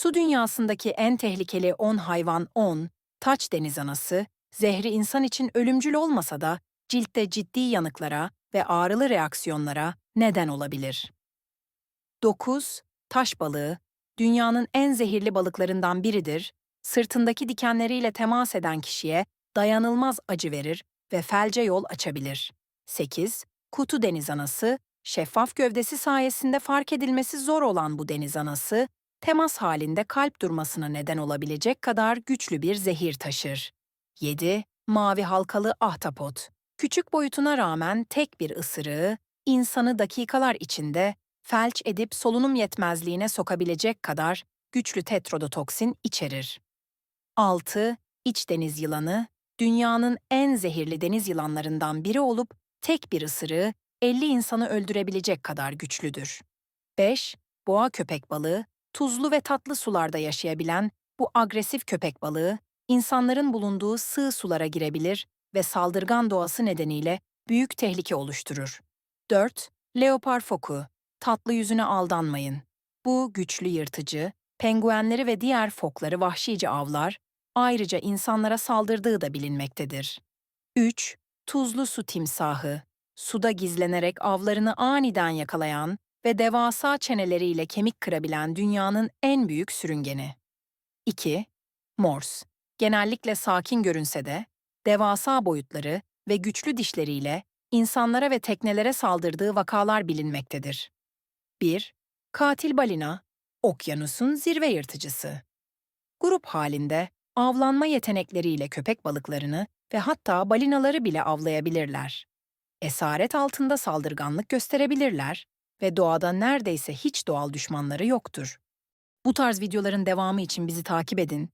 Su dünyasındaki en tehlikeli 10 hayvan 10, taç deniz anası, zehri insan için ölümcül olmasa da ciltte ciddi yanıklara ve ağrılı reaksiyonlara neden olabilir. 9. Taş balığı, dünyanın en zehirli balıklarından biridir. Sırtındaki dikenleriyle temas eden kişiye dayanılmaz acı verir ve felce yol açabilir. 8. Kutu deniz anası, şeffaf gövdesi sayesinde fark edilmesi zor olan bu deniz anası, temas halinde kalp durmasına neden olabilecek kadar güçlü bir zehir taşır. 7. Mavi halkalı ahtapot. Küçük boyutuna rağmen tek bir ısırığı, insanı dakikalar içinde felç edip solunum yetmezliğine sokabilecek kadar güçlü tetrodotoksin içerir. 6. İç deniz yılanı, dünyanın en zehirli deniz yılanlarından biri olup tek bir ısırığı 50 insanı öldürebilecek kadar güçlüdür. 5. Boğa köpek balığı, tuzlu ve tatlı sularda yaşayabilen bu agresif köpek balığı, insanların bulunduğu sığ sulara girebilir ve saldırgan doğası nedeniyle büyük tehlike oluşturur. 4. Leopar foku, tatlı yüzüne aldanmayın. Bu güçlü yırtıcı, penguenleri ve diğer fokları vahşice avlar, ayrıca insanlara saldırdığı da bilinmektedir. 3. Tuzlu su timsahı, suda gizlenerek avlarını aniden yakalayan ve devasa çeneleriyle kemik kırabilen dünyanın en büyük sürüngeni. 2. Mors, genellikle sakin görünse de, devasa boyutları ve güçlü dişleriyle insanlara ve teknelere saldırdığı vakalar bilinmektedir. 1. Katil balina, okyanusun zirve yırtıcısı. Grup halinde avlanma yetenekleriyle köpek balıklarını ve hatta balinaları bile avlayabilirler. Esaret altında saldırganlık gösterebilirler ve doğada neredeyse hiç doğal düşmanları yoktur. Bu tarz videoların devamı için bizi takip edin